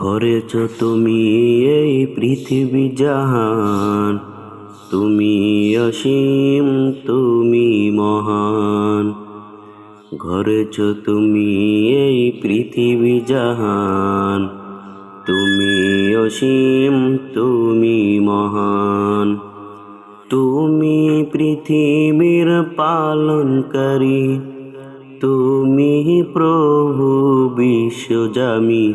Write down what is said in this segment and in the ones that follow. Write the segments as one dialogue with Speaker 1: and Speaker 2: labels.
Speaker 1: করেছ তুমি এই পৃথিবী জাহান। তুমি অসীম, তুমি মহান। ঘরেছ তুমি এই পৃথিবী জাহান। তুমি অসীম, তুমি মহান। তুমি পৃথিবীর পালনকারী। তুমি প্রভু বিশ্বজামি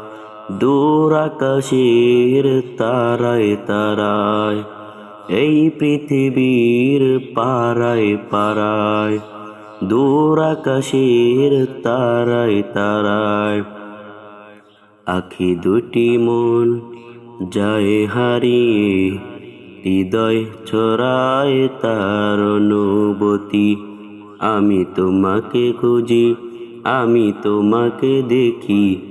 Speaker 1: দূর তারায় তারায়, এই পৃথিবীর পাড়ায় পাড়ায় দূর তারায় তারায়। আখি দুটি মন যায় হারিয়ে, হৃদয় ছড়ায় তার অনুভূতি। আমি তোমাকে খুঁজি, আমি তোমাকে দেখি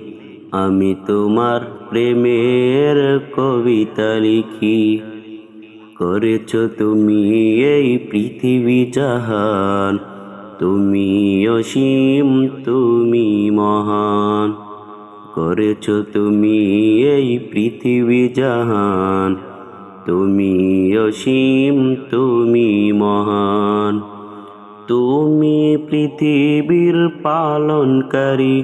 Speaker 1: আমি তোমার প্রেমের কবিতা লিখি। করেছ তুমি এই পৃথিবী জাহান। তুমি অসীম, তুমি মহান। করেছ তুমি এই পৃথিবী জাহান। তুমি অসীম, তুমি মহান। তুমি পৃথিবীর পালনকারী।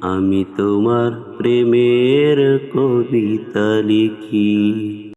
Speaker 1: আমি তোমার প্রেমের কবিতা লিখি।